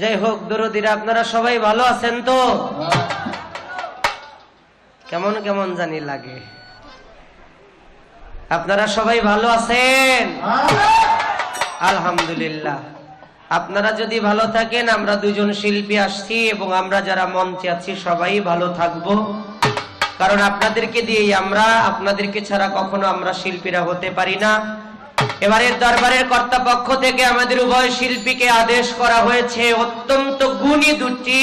যাই হোক দরদিরা, আপনারা সবাই ভালো আছেন তো? কেমন কেমন জানি লাগে। আপনারা সবাই ভালো আছেন? আলহামদুলিল্লাহ। আপনারা যদি ভালো থাকেন, আমরা দুজন শিল্পী আসছি এবং আমরা যারা মঞ্চে আছি, সবাই ভালো থাকব। কারণ আপনাদেরকে দিয়েই আমরা, আপনাদেরকে ছাড়া কখনো আমরা শিল্পীরা হতে পারি না। এবারের দরবারের কর্তাপক্ষ থেকে আমাদের উভয় শিল্পীকে আদেশ করা হয়েছে, অত্যন্ত গুণী দুটি,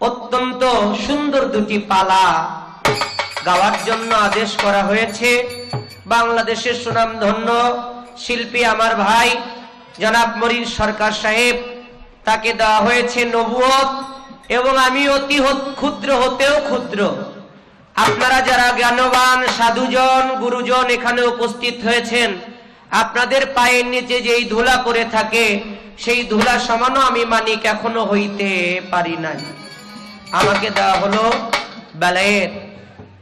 অত্যন্ত সুন্দর দুটি পালা গাওয়ার জন্য আদেশ করা হয়েছে। বাংলাদেশের সুনামধন্য শিল্পী আমার ভাই, জনাব মরিন সরকার সাহেব, তাকে দেওয়া হয়েছে নবুয়ত এবং আমি অতি ক্ষুদ্র হতেও ক্ষুদ্র। আপনারা যারা জ্ঞানবান, সাধুজন, গুরুজন এখানে উপস্থিত হয়েছেন আপনাদের পায়ের নিচে যেই ধুলা করে থাকে সেই ধুলা সমানও আমি মানিক এখনও হইতে পারি নাই। আমাকে দেওয়া হলো বেলায়ের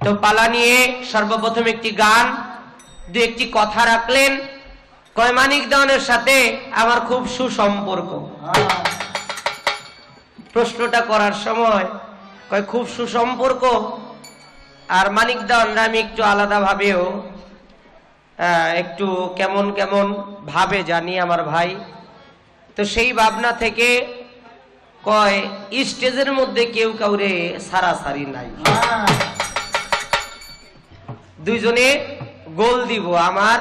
তো পালা নিয়ে সর্বপ্রথম একটি গান দু একটি কথা রাখলেন। কয় মানিক দেওয়ানের সাথে আমার খুব সুসম্পর্ক। প্রশ্নটা করার সময় কয় খুব সুসম্পর্ক? আর মানিক দেওয়ানরা আমি একটু আলাদা ভাবেও আহ, একটু কেমন কেমন ভাবে জানি আমার ভাই। তো সেই ভাবনা থেকে কয় স্টেজের মধ্যে কেউ কাউরে সারাসারি নাই। দুইজনে গোল দিব। আমার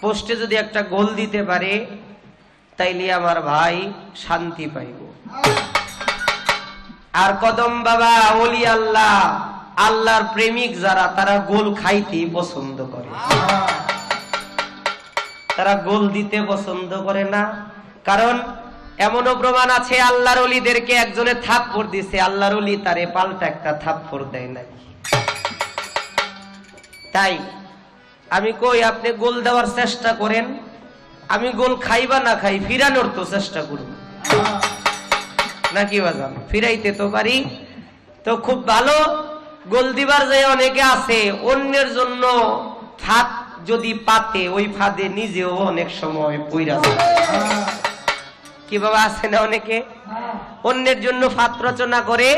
পোস্টে যদি একটা গোল দিতে পারে, তাইলে আমার ভাই শান্তি পাইব। আর কদম বাবা ওলি আল্লাহ, আল্লাহর প্রেমিক যারা, তারা গোল খাইতে পছন্দ করে। তারা গোল দিতে পছন্দ করে না। কারণ এমনও প্রমাণ আছে, আল্লাহর অলিদেরকে একজনে থাপ্পড় দিছে, আল্লাহর অলি তারে পাল্টা একটা থাপ্পড় দেয় নাই। তাই আমি কই, আপনি গোল দেওয়ার চেষ্টা করেন, আমি গোল খাইবা না খাই, ফিরানোর তো চেষ্টা করব। নাকি বাজান? ফিরাইতে তো পারি। তো খুব ভালো, গোল দিবার যে অনেকে আছে, অন্যের জন্য ফাঁদ যদি পাতে ওই ফাঁদে নিজেও অনেক সময় পইরা যায়। কি বাবা আছে না অনেকে? অন্যের জন্য ফাঁদ রচনা করে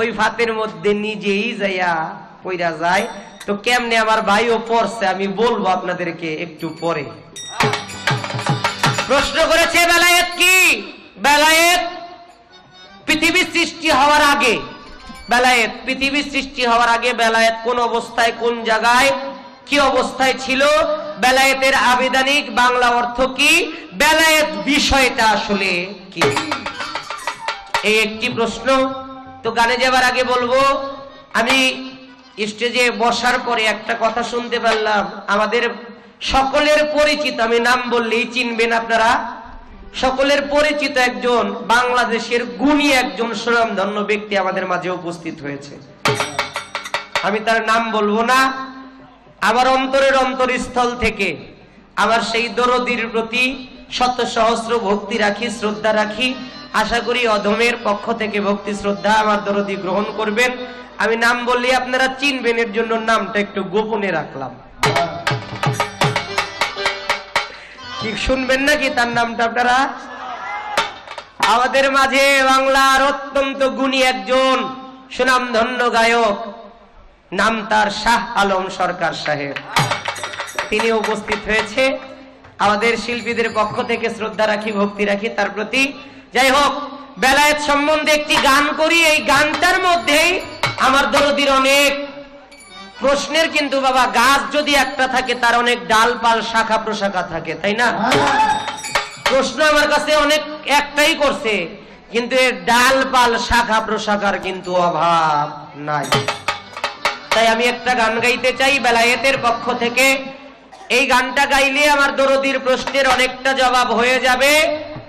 ওই ফাতের মধ্যে নিজেই যাইয়া পইরা যায়। তো কেমনে আমার ভাইও পড়ছে আমি বলব আপনাদেরকে একটু পরে। প্রশ্ন করেছে বেলায়েত কি? বেলায়েত পৃথিবীর সৃষ্টি হওয়ার আগে। বেলায়েত পৃথিবীর সৃষ্টি হওয়ার আগে বেলায়েত কোন অবস্থায় কোন জায়গায় কি অবস্থায় ছিল? বেলায়েতের আবেদানিক বাংলা অর্থ কি? বেলায়েত বিষয়টা আসলে কি? এই একটি প্রশ্ন। তো গানে যাবার আগে বলব, আমি স্টেজে বসার পরে একটা কথা শুনতে পারলাম। আমাদের সকলের পরিচিত, আমি নাম বললেই চিনবেন আপনারা, সকলের পরিচিত একজন বাংলাদেশের গুণী একজন সুনামধন্য ব্যক্তি আমাদের মাঝে উপস্থিত হয়েছে। আমি তার নাম বলব না। আমার অন্তরের অন্তরস্থল থেকে আমার সেই দরদির প্রতি শত সহস্র ভক্তি রাখি, শ্রদ্ধা রাখি। আশা করি অধমের পক্ষ থেকে ভক্তি, শ্রদ্ধা আমার দরদি গ্রহণ করবেন। আমি নাম বললে আপনারা চিনবেন, এর জন্য নামটা একটু গোপনে রাখলাম। কি শুনবেন নাকি তার নামটা আপনারা? আমাদের মাঝে বাংলার অত্যন্ত গুণী একজন সুনামধন্য গায়ক নাম তার শাহ আলম সরকার সাহেব। তিনি উপস্থিত হয়েছে। আমাদের শিল্পীদের পক্ষ থেকে শ্রদ্ধা রাখি, ভক্তি রাখি তার প্রতি। যাই হোক, বেলায়েত সম্বন্ধে একটি গান করি। এই গানটার মধ্যেই আমার দরদির অনেক প্রশ্নের কিন্তু বাবা গাছ যদি একটা থাকে, তার অনেক ডালপাল, শাখা প্রশাখা থাকে, তাই না? প্রশ্ন আমার কাছে অনেক একটাই করছে, কিন্তু এর ডালপাল, শাখা প্রশাখার কিন্তু অভাব নাই। তাই আমি একটা গান গাইতে চাই বেলায়েতের পক্ষ থেকে। এই গানটা গাইলে আমার দরদির প্রশ্নের অনেকটা জবাব হয়ে যাবে।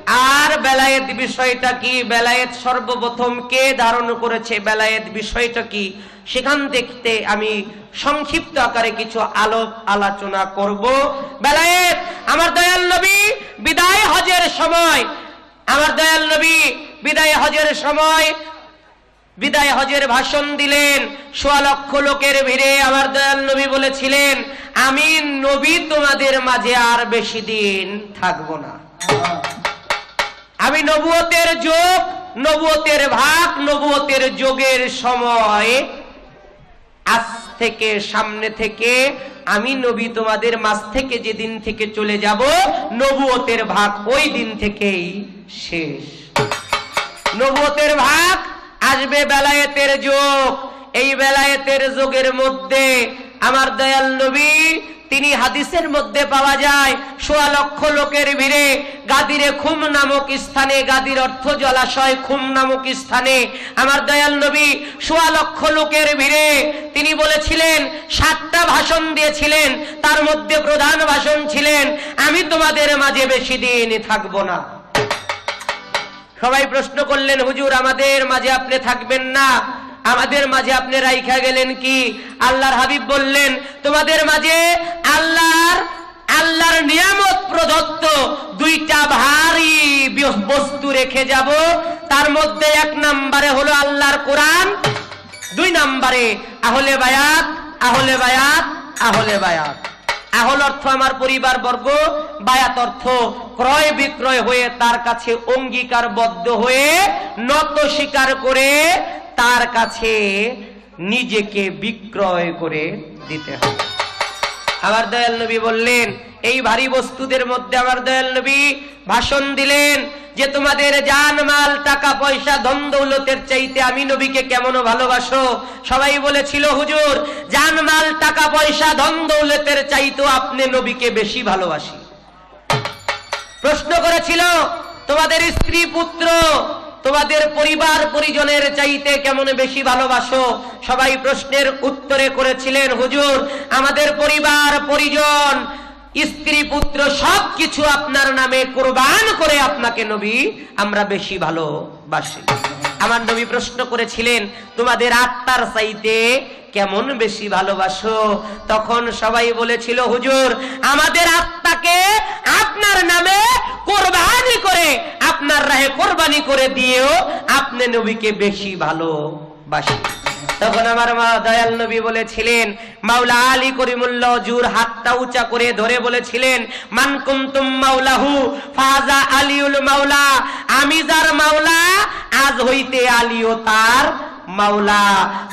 আর বেলায়েত বিষয়টা কি? বেলায়েত সর্বপ্রথম কে ধারণ করেছে? বেলায়েত বিষয়টা কি? সেখান দেখতে আমি সংক্ষিপ্ত আকারে কিছু আলোক আলোচনা করব। বেলায়েত, আমার দয়াল নবী, বিদায় হজের সময়। আমার দয়াল নবী, বিদায় হজের সময় বিদায় হজের ভাষণ দিলেন। সোয়া লক্ষ লোকের ভিড়ে আমার দয়াল নবী বলেছিলেন আমি নবী তোমাদের মাঝে আর বেশি দিন থাকব না। আমি নবুয়তের যোগ, নবুয়তের ভাগ, নবুয়তের যোগের সময় আজ থেকে, সামনে থেকে, আমি নবী তোমাদের মাঝ থেকে যেদিন থেকে চলে যাব, নবুয়তের ভাগ ওই দিন থেকেই শেষ। নবুয়তের ভাগ আসবে বেলায়েতের যোগ। এই বেলায়েতের যোগের মধ্যে আমার দয়াল নবী, তিনি হাদিসের মধ্যে পাওয়া যায়, সোয়া লক্ষ লোকের ভিড়ে গাদিরে খুম নামক স্থানে, গাদির অর্থ জলাশয় খুম নামক স্থানে আমার দয়াল নবী সোয়া লক্ষ লোকের ভিড়ে তিনি বলেছিলেন, সাতটা ভাষণ দিয়েছিলেন, তার মধ্যে প্রধান ভাষণ ছিলেন, আমি তোমাদের মাঝে বেশি দিন থাকব না। সবাই প্রশ্ন করলেন, হুজুর, আমাদের মাঝে আপনি থাকবেন না। আমাদের মাঝে আপনি রাইখা গেলেন কি? আল্লাহর হাবিব বললেন, তোমাদের মাঝে আল্লাহর আল্লাহর নিয়ামত প্রদত্ত দুইটা ভারী বস্তু রেখে যাব। তার মধ্যে এক নম্বরে হলো আল্লাহর কোরআন, দুই নম্বরে আহলে বায়াত আহলে বায়াত আহলে বায়াত। আহল অর্থ আমার পরিবার বর্গ বায়াত অর্থ ক্রয় বিক্রয় হয়ে তার কাছে অঙ্গীকার বদ্ধ হয়ে নত স্বীকার করে তার কাছে নিজেকে বিক্রয় করে দিতে হবে। আবার দয়াল নবী বললেন, এই ভারী বস্তুদের মধ্যে আবার দয়াল নবী ভাষণ দিলেন যে তোমাদের জান, মাল, টাকা, পয়সা, ধন, দৌলতের চাইতে আমি নবীকে কেমন ভালোবাসো? সবাই বলেছিল, হুজুর, জান, মাল, টাকা, পয়সা, ধন, দৌলতের চাইতো আপনি নবীকে বেশি ভালোবাসি। প্রশ্ন করেছিল, তোমাদের স্ত্রী, পুত্র, তোমাদের পরিবার, পরিজনের চাইতে কেমন বেশি ভালোবাসো? সবাই প্রশ্নের উত্তরে করেছিলেন, হুজুর, আমাদের পরিবার, পরিজন স্ত্রী, পুত্র সব কিছু আপনার নামে কোরবান করে আপনাকে নবী, আমরা বেশি ভালোবাসি। আমার নবী প্রশ্ন করেছিলেন, তোমাদের আত্মার চাইতে কেমন বেশি ভালোবাসো? তখন সবাই বলেছিল, হুজুর, আমাদের আত্মাকে আপনার নামে কোরবানি করে, আপনার রাহে কোরবানি করে দিয়েও আপনি নবীকে বেশি ভালোবাসি তখন আমার মা দয়াল নবী বলেছিলেন, মাওলা আলী করিমুল্লাহ জুর হাতটা উঁচা করে ধরে বলেছিলেন মানকুম তুম মাওলাহু ফাজা আলিউল মাওলা, আমি যার মাওলা, আজ হইতে আলিও তার মাওলা।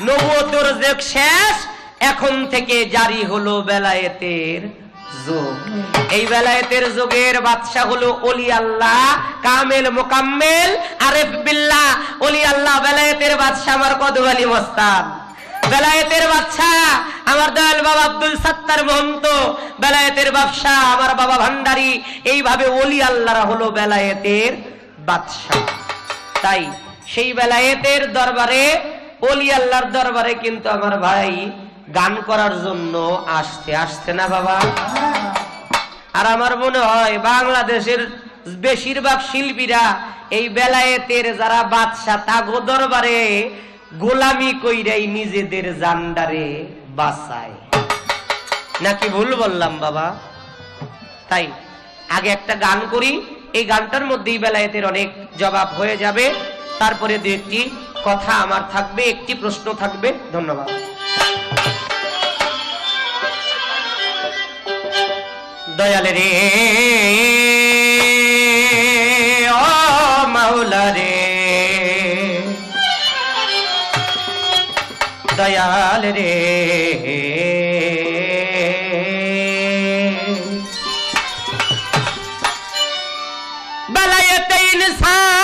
নবুয়তের শেষ, এখন থেকে জারি হলো বেলায়েতের যুগ এই বেলায়েতের যুগের বাদশা হলো অলি আল্লাহ, কামেল, মোকাম্মেল, আরেফ অলি আল্লাহ আমার মস্তান বেলায়েতের আমার দয়াল বাবা আব্দুল মহন্ত। বেলায়েতের বাদশা আমার বাবা ভান্ডারি। এইভাবে অলি আল্লাহরা হলো বেলায়েতের বাদশা। তাই সেই বেলায়েতের দরবারে, অলি আল্লাহর দরবারে কিন্তু আমার ভাই গান করার জন্য আসতে আসছে না বাবা? আর আমার মনে হয় বাংলাদেশের বেশিরভাগ শিল্পীরা এই বেলায়েতের যারা বাদশা তাগো দরবারে গোলামি কইরাই নিজেদের জান্ডারে বাঁচায়। নাকি ভুল বললাম বাবা? তাই আগে একটা গান করি, এই গানটার মধ্যেই বেলায়েতের অনেক জবাব হয়ে যাবে। তারপরে দু একটি কথা আমার থাকবে, একটি প্রশ্ন থাকবে। ধন্যবাদ। দয়াল রে ও মাওলা রে দয়াল রে বেলায়েতে ইনসান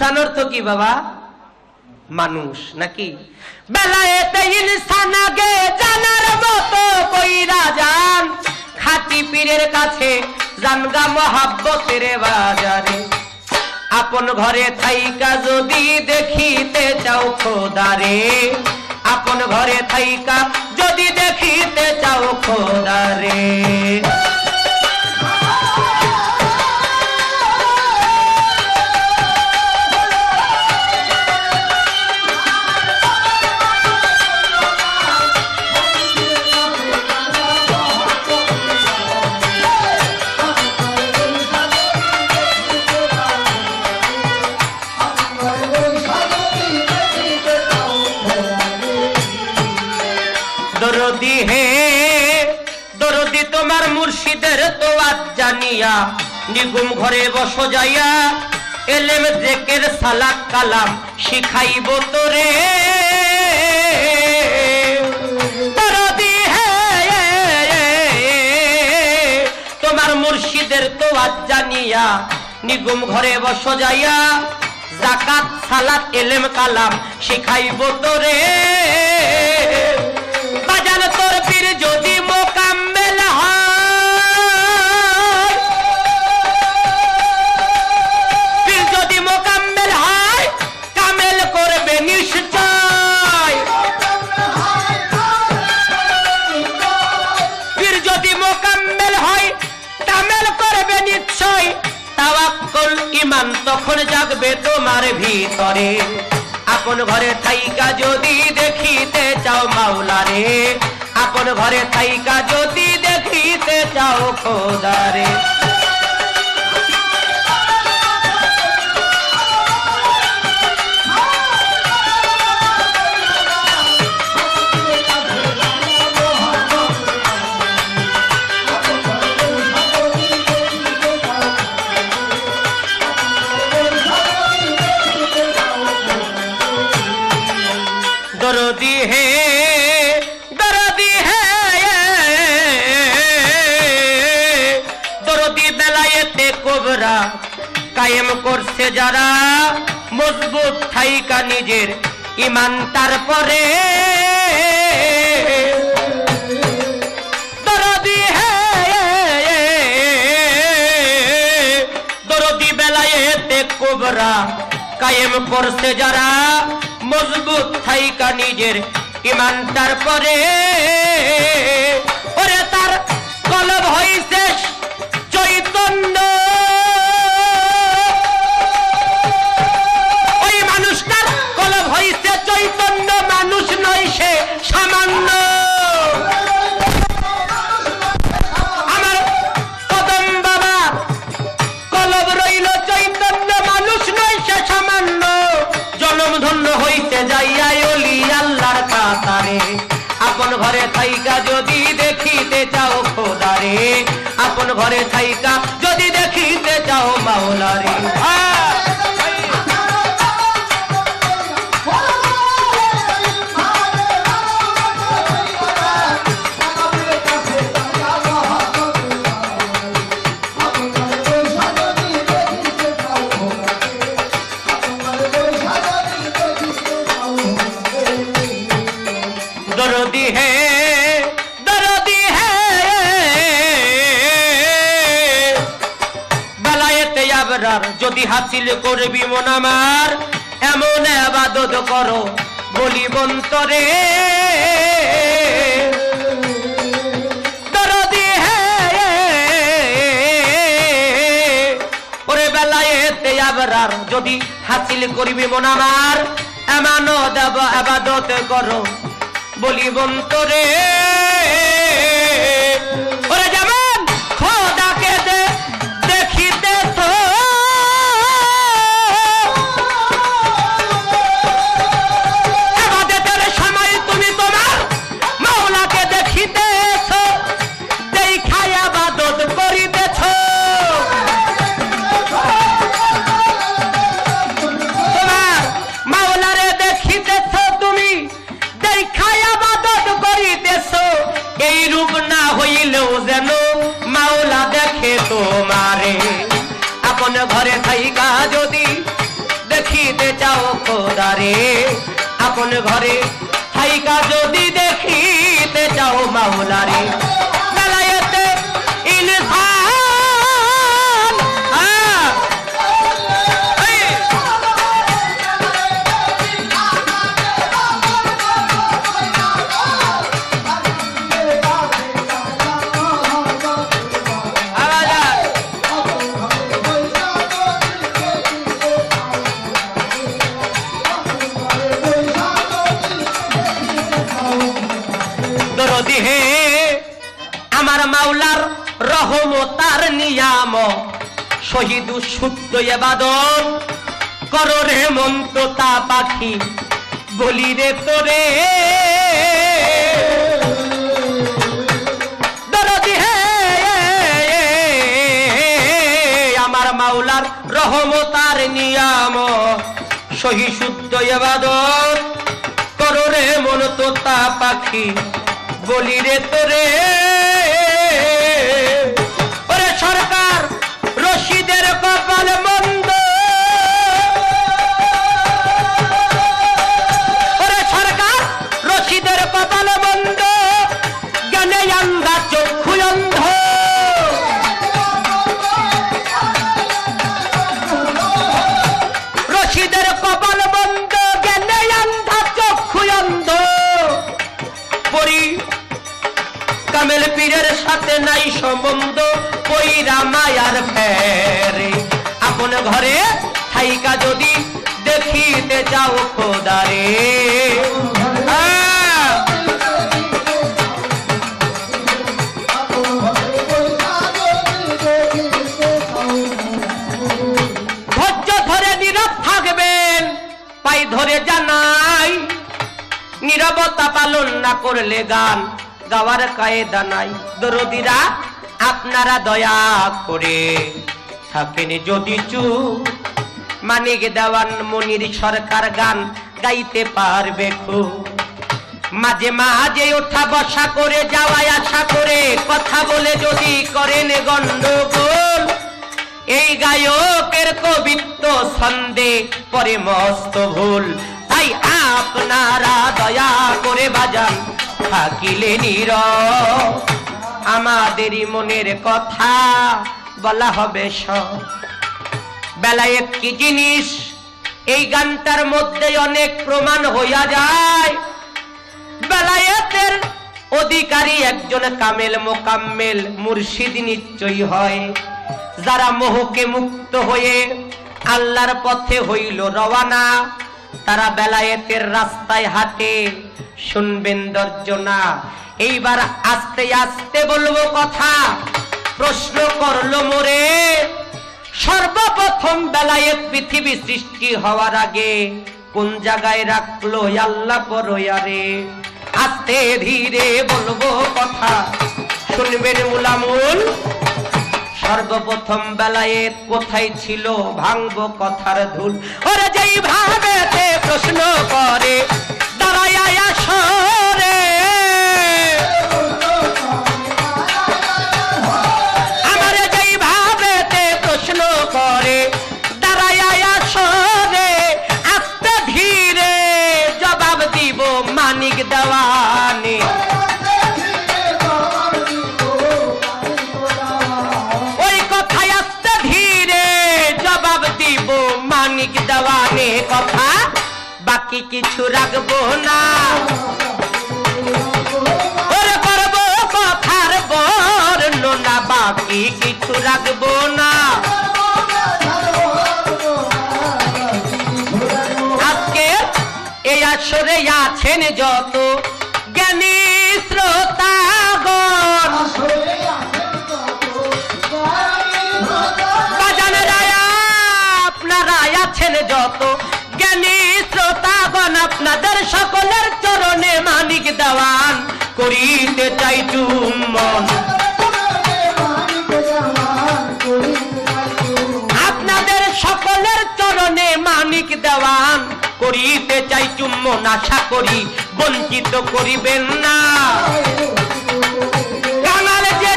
ইনসান অর্থ কি বাবা? মানুষ, নাকি? বেলায়েতে ইনসান আগে জানার মতো কইরা যান। খাটি পীরের কাছে জানগা মহাব্বতের বাজারে। আপন ঘরে থাইকা যদি দেখিতে চাও খোদারে। আপন ঘরে থাইকা যদি দেখিতে চাও খোদারে। মুর্শিদের তো আজ জানিয়া, নিগুম ঘরে বস যাইয়া, এলেম জেকের সালাক কালাম শিখাইব তোরে। তোমার মুর্শিদের তো জানিয়া, নিগুম ঘরে বস যাইয়া, জাকাত, সালাত, এলেম, কালাম শিখাইব তোরে। নিশ্চয় তাওয়াক্কুল ইমান তখন জাগবে তোমার ভিতরে। আপন ঘরে থাইকা যদি দেখিতে চাও মাওলারে, আপন ঘরে থাইকা যদি দেখিতে চাও খোদারে। করছে যারা মজবুত থাইকা নিজের ইমান তারপরে কায়েম করছে যারা মজবুত থাইকা নিজের ইমান তারপরে তার কলব হইছে ঘরে থাইকা। যদি দেখিতে চাও মাওলারে। যদি হাসিল করবি মন আমার, এমন আবাদত করো বলি বন্তরে যদি হাসিল করবি মন আমার, এমন দেব আবাদত করো বলি আপন ঘরে হাইকা যদি দেখিতে চাও মাওলারে এবাদত কর রে মন্ত তা পাখি, বলি রে তোরে। আমার মাওলার রহমতার নিয়াম। সহি শুদ্ধ এবাদত কর রে মন তা পাখি, বলি রে তোরে। ওরে সরকার, রশিদের কপাল সম্বন্ধ ওই রামায়ার ফেরে। আপন ঘরে থাইকা যদি দেখিতে যাও খোদারে। ধরে জানাই। নীরবতা পালন না করলে গান গাওয়ার কায়দা নাই। দরদিরা আপনারা দয়া করে থাকেন যদি চুপ। মানিক দেওয়ান মনির সরকার গান গাইতে পারবে খুব। মাঝে মাঝে ওঠা বসা করে যাওয়ায় আশা করে কথা বলে যদি করেন গন্ডগোল। এই গায়কের কবিত্ব ছন্দে পরে মস্ত ভুল। তাই আপনারা দয়া করে বাজান, থাকিলে নীর আমাদেরই মনের কথা বলা হবে সব। বেলায় কি জিনিস, এই গানটার মধ্যে অনেক প্রমাণ হইয়া যায়। বেলায়েতের অধিকারী একজন কামেল মোকাম্মেল মুর্শিদ নিশ্চয়ই হয়। যারা মোহকে মুক্ত হয়ে আল্লাহর পথে হইল রওয়ানা, তারা বেলায়েতের রাস্তায় হাঁটে। শুনবেন দর্জনা এইবার আস্তে আস্তে বলব কথা। প্রশ্ন করল মোরে, সর্বপ্রথম বেলায়েত পৃথিবী সৃষ্টি হওয়ার আগে কোন জায়গায় রাখল আল্লাহ পরয়ারে? আস্তে ধীরে বলব কথা। শুনবেন মুলামুল সর্বপ্রথম বেলায় কোথায় ছিল ভাঙবো কথার ধুল? ওরে যেই ভাবেতে প্রশ্ন করে, দাঁড়ায় আসরে দেওয়ানে ওই কথায় আস্তে ধীরে জবাব দিব, মানিক দেওয়ানে কথা। বাকি কিছু রাখব না। করব কথার বর্ণনা, বাকি কিছু রাখব না। আছেন যত জ্ঞানী শ্রোতাগণ আপনারা আছেন যত জ্ঞানী শ্রোতাগণ আপনাদের সকলের চরণে মানিক দেওয়ান করিতে চাই চুম্বন। আপনাদের সকলের চরণে মানিক দেওয়ান করিতে চাই চুম্বন আশা করি, বঞ্চিত করিবেন না। কাঙাল যে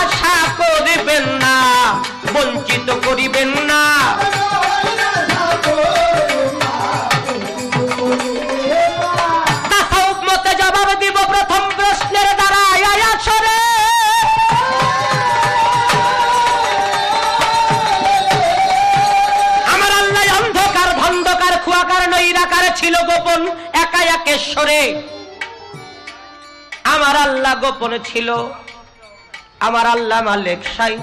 আশা করিবেন না, বঞ্চিত করিবেন না। ছিল গোপন একা একেশ্বরে। আমার আল্লাহ গোপন ছিল। আমার আল্লাহ মালিক সাই।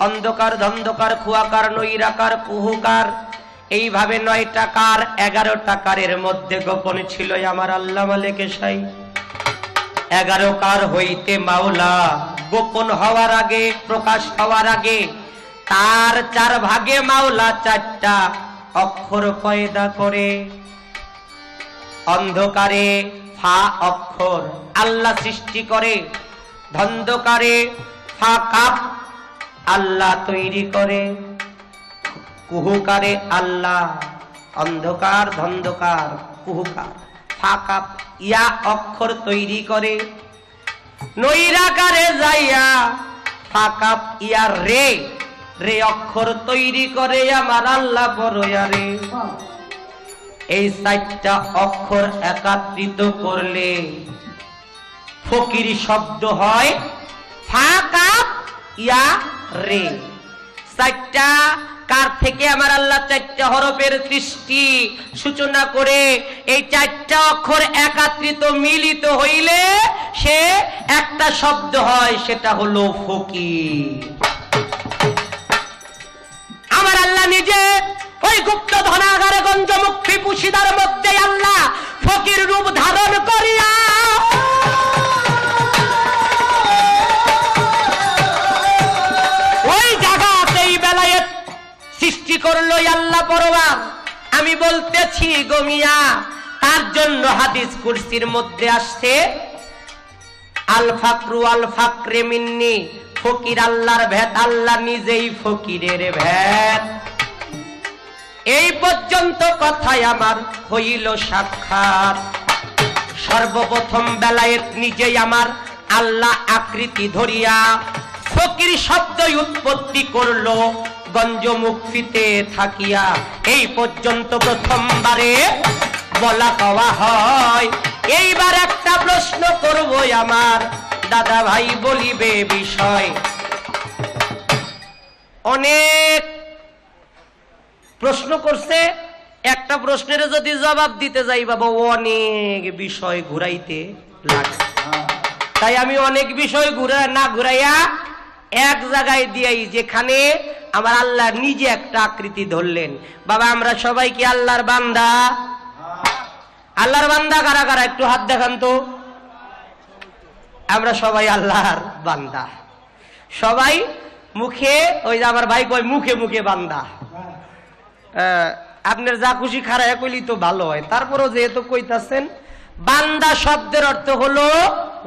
অন্ধকার, ধন্ধকার, খুয়াকার, নৈরাকার, কুহুকার, এইভাবে নয় টাকার এগারো টাকারের মধ্যে গোপন ছিল আমার আল্লাহ মালিক সাই। এগারো কার হইতে মাওলা গোপন হওয়ার আগে, প্রকাশ হওয়ার আগে, তার চার ভাগে মাওলা চারটা অক্ষর পয়দা করে। অন্ধকারে ফা অক্ষর। আল্লাহ সৃষ্টি করে, ধন্ধকারে ফা কাপ আল্লাহ তৈরি করে। কুহুকারে আল্লাহ অন্ধকার, ধন্ধকার, কুহুকার ফাঁকা ইয়া অক্ষর তৈরি করে। নৈরাকারে যাইয়া ফাঁকা ইয়া রে রে অক্ষর তৈরি করে আমার আল্লাহ বড়য়া রে এই চারটা অক্ষর একাত্রিত করলে ফকির শব্দ হয় ফাঁকা ইয়া রে। চারটা কার থেকে? আমার আল্লাহ চারটা হরফের সৃষ্টি সূচনা করে এই চারটা অক্ষর একাত্রিত মিলিত হইলে সে একটা শব্দ হয়, সেটা হলো ফকির। আমার আল্লাহ নিজে ওই গুপ্ত ধনাগারে গঞ্জ পুশিদার মধ্যে আল্লাহ ফকির রূপ ধারণ করিয়া। ওই জায়গাতেই বেলায়েত সৃষ্টি করল আল্লাহ পরবার আমি বলতেছি গমিয়া তার জন্য হাদিস কুরসির মধ্যে আসছে, আল ফাকরু আল মিন্নি, ফকির আল্লাহর ভেদ, আল্লাহ নিজেই ফকিরের ভেদ। এই পর্যন্ত কথায় আমার হইল সাক্ষাৎ। সর্বপ্রথম বেলায়েত নিজেই আমার আল্লাহ আকৃতি ধরিয়া ফকির শব্দই উৎপত্তি করল গঞ্জমুক্তিতে থাকিয়া। এই পর্যন্ত প্রথমবারে বলা কওয়া হয়, এইবার একটা প্রশ্ন করব আমার দাদা ভাই বলিবে বিষয়। অনেক প্রশ্ন করছে, একটা প্রশ্নের যদি জবাব দিতে যাই, বাবা, অনেক বিষয় ঘুরাইতে লাগছে। তাই আমি অনেক বিষয় ঘুরা না ঘুরাইয়া এক জায়গায় দিয়াই, যেখানে আমার আল্লাহ নিজে একটা আকৃতি ধরলেন। বাবা, আমরা সবাই কি আল্লাহর বান্দা? আল্লাহর বান্দা কারা কারা? একটু হাত দেখান তো। আমরা সবাই আল্লাহর বান্দা। সবাই মুখে, ওই যে আমার ভাই কয়, মুখে মুখে বান্দা। আপনার যা খুশি খারাপ কইলি তো ভালো হয়। তারপরও যেহেতু কইতাছেন, বান্দা শব্দের অর্থ হলো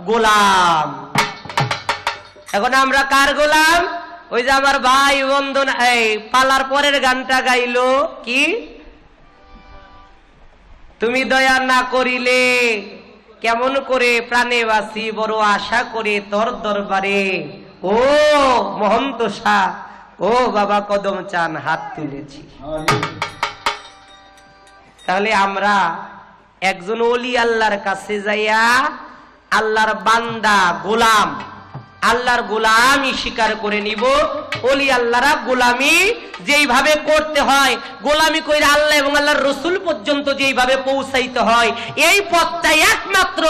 গোলাম। এখন আমরা কার গোলাম? ওই যে আমার ভাই বন্ধন, এই পালার পরের গানটা গাইলো কি? তুমি দয়া না করিলে কেমন করে প্রাণে বাসি বড় আশা করে তোর দরবারে? ও মহন্ত শাহ ও বাবা, কদম চান, হাত তুলেছি। তাহলে আমরা একজন অলি আল্লাহর কাছে যাইয়া আল্লাহর বান্দা, গোলাম, আল্লাহর গোলামি স্বীকার করে নিব। অলি আল্লাহরা গোলামি যেইভাবে করতে হয়, গোলামি করে আল্লাহ এবং আল্লাহর রসুল পর্যন্ত যেইভাবে পৌঁছাইতে হয়, এই পথটা একমাত্র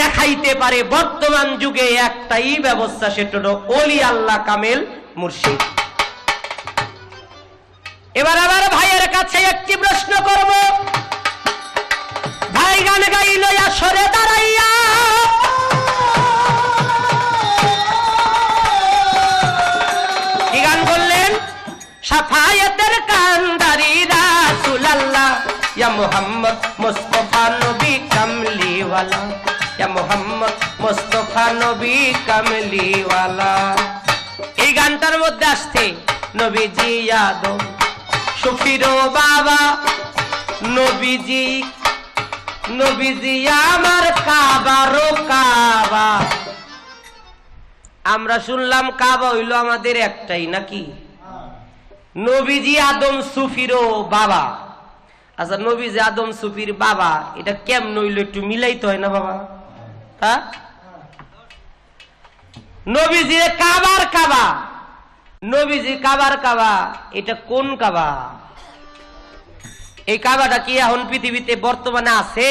দেখাইতে পারে বর্তমান যুগে একটাই ব্যবস্থা, সেটা হলো অলি আল্লাহ কামেল মুর্শিদ। এবার আবার ভাইয়ের কাছে একটি প্রশ্ন করব। ভাই গান গাইল সরে দাঁড়াইয়া। কি গান করলেন সাফায়াতের কান্দারি রাসুল আল্লাহ ইয়া মুহাম্মদ মুস্তাফা নবী কামলিওয়ালা, ইয়া মুহাম্মদ মুস্তাফা নবী কামলিওয়ালা। মধ্যে আসছে নবীজি আদম। বাবা, নবীজি নবীজি আমার কাবা আমরা শুনলাম কাবা হইল আমাদের একটাই নাকি? নবীজি আদম সুফিরও বাবা। আচ্ছা নবীজি আদম, সুফির বাবা, এটা কেমন হইল একটু মিলাইতে হয় না বাবা? হ্যাঁ? নবীজি কাবার কাবা। নবীজি কাবার কাবা, এটা কোন কাবা? এই কাবাটা কি এখন পৃথিবীতে বর্তমানে আছে?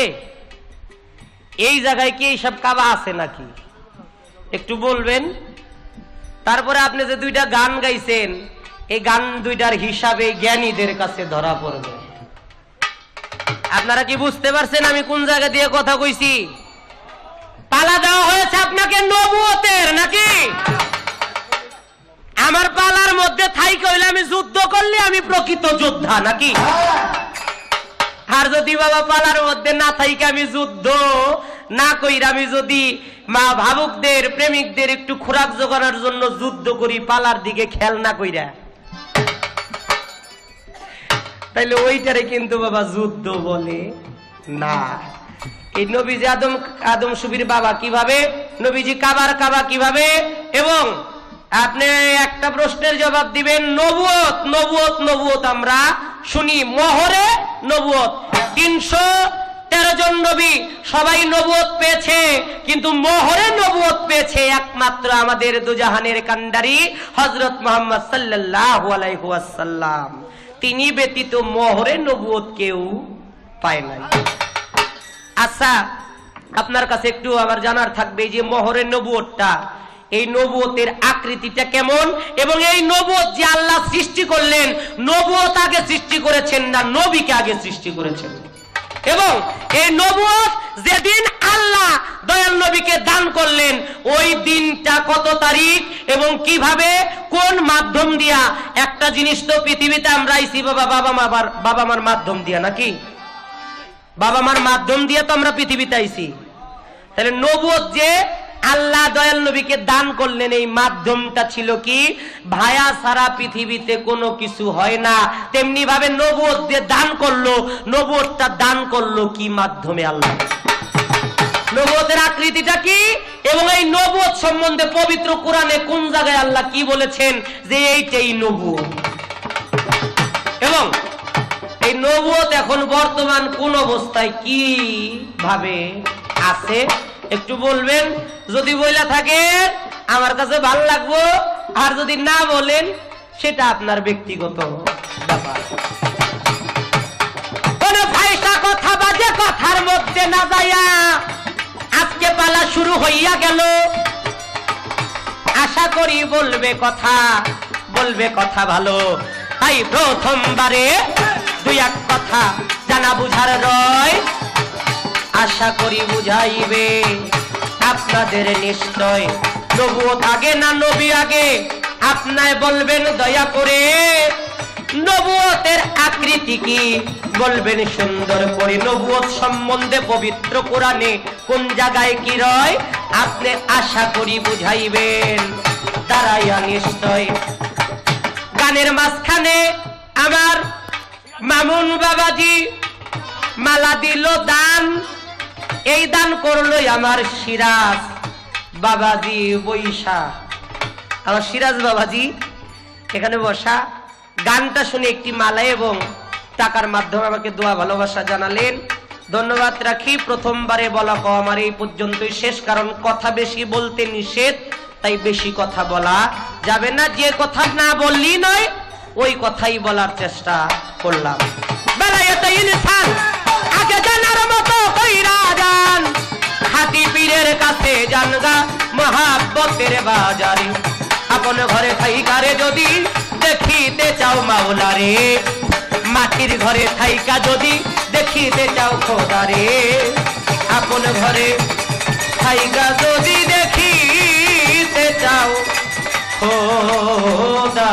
এই জায়গায় কি এইসব কাবা আছে নাকি? একটু বলবেন? তারপরে আপনি যে দুইটা গান গাইছেন, এই গান দুইটার হিসাবে জ্ঞানীদের কাছে ধরা পড়বে। আপনারা কি বুঝতে পারছেন আমি কোন জায়গা দিয়ে কথা কইছি? পালা দেওয়া হয়েছে আপনাকে নবুয়তের, নাকি? আমার পালার মধ্যে থাই কইলে আমি যুদ্ধ করলে আমি প্রকৃত যোদ্ধা নাকি? আর যদি বাবা পালার মধ্যে না থাইকে আমি যুদ্ধ, না কইরা আমি যদি মা ভাবুকদের, প্রেমিকদের একটু খোরাক জোগানোর জন্য যুদ্ধ করি, পালার দিকে খেয়াল না কইরা। তাইলে ওইটারে কিন্তু বাবা যুদ্ধ বলে না। এই নবীজি আদম আদম সুবির বাবা কীভাবে? নবীজি কাবার কাবা কীভাবে? এবং আপনি একটা প্রশ্নের জবাব দিবেন, নবুয়ত নবুয়ত নবুয়ত আমরা শুনি। মোহরে নবুয়ত। তিনশো তেরো জন নবী সবাই নবুয়ত পেয়েছে, কিন্তু মোহরে নবুয়ত পেয়েছে একমাত্র আমাদের দুজাহানের কান্ডারি হজরত মোহাম্মদ সাল্লাল্লাহু আলাইহি ওয়াসাল্লাম। তিনি ব্যতীত মোহরে নবুয়ত কেউ পায় নাই। আচ্ছা আপনার কাছে একটু আবার জানার থাকবে যে মোহরের নবুয়তটা এই নবুয়তের আকৃতিটা কেমন? এবং এই নবুয়ত যে আল্লাহ সৃষ্টি করলেন, নবুয়ত আগে সৃষ্টি করেছেন না নবীকে আগে সৃষ্টি করেছেন? এবং এই নবুয়ত যেদিন আল্লাহ দয়াল নবীকে দান করলেন, ওই দিনটা কত তারিখ এবং কীভাবে, কোন মাধ্যম দিয়া? একটা জিনিস তো পৃথিবীতে আমরা আইসি বাবা বাবা মা বাবা মার মাধ্যম দিয়া, নাকি? বাবা মার মাধ্যম দিয়ে তো আমরা পৃথিবীতে আইছি। তাহলে নবুয়ত যে আল্লাহ দয়াল নবীকে দান করলেন। এই মাধ্যমটা ছিল কি? ভায়া সারা পৃথিবীতে কোনো কিছু হয় না। তেমনি ভাবে নবুয়ত যে দান করল। নবুয়তটা দান করল কি মাধ্যমে আল্লাহ? নবুয়তের আকৃতিটা কি? এবং এই নবুয়ত সম্বন্ধে পবিত্র কোরআনে কোন জায়গায় আল্লাহ কি বলেছেন? যে এইটাই নবুয়ত। এবং এই নবুয়ত এখন বর্তমান কোন অবস্থায় কি ভাবে আছে? একটু বলবেন, যদি বইলা থাকে, আমার কাছে ভালো লাগবো, আর যদি না বলেন, সেটা আপনার ব্যক্তিগত ব্যাপার। পালা শুরু হইয়া গেল। আশা করি বলবে কথা বলবে কথা ভালো। প্রথমবারে কথা জানা বুঝার রয়। আশা করি বুঝাইবে। আপনাদের নিশ্চয় নবুয়ত আগে না নবী আগে? আপনায় বলবেন দয়া করে। নবুয়তের আকৃতি কি? বলবেন সুন্দর করে। নবুয়ত সম্বন্ধে পবিত্র কোরআনে কোন জায়গায় কি রয়? আপনি আশা করি বুঝাইবেন। দাঁড়াইয়া নিশ্চয়। গানের মাঝখানে আমার মামুন বাবাজি মালা দিল দান। এই দান করল আমার সিরাজ বাবাজি বৈশা। আমার সিরাজ বাবাজি, এখানে বসা। গানটা শুনে একটি মালা এবং টাকার মাধ্যমে আমাকে দোয়া, ভালোবাসা জানালেন। ধন্যবাদ রাখি, প্রথমবারে বলা কম, আমার এই পর্যন্তই শেষ, কারণ কথা বেশি বলতে নিষেধ, তাই বেশি কথা বলা যাবে না। যে কথা না বললি নয়, ওই কথাই বলার চেষ্টা করলাম। বেলায়েতে ইনসান! পীরের কাছে জানগা মহাব্বতের বাজারে। আপন ঘরে থাইকারে যদি দেখিতে চাও মাওলারে, মাটির ঘরে থাইকা যদি দেখিতে চাও খোদারে। আপন ঘরে থাইকা যদি দেখিতে চাও খোদা।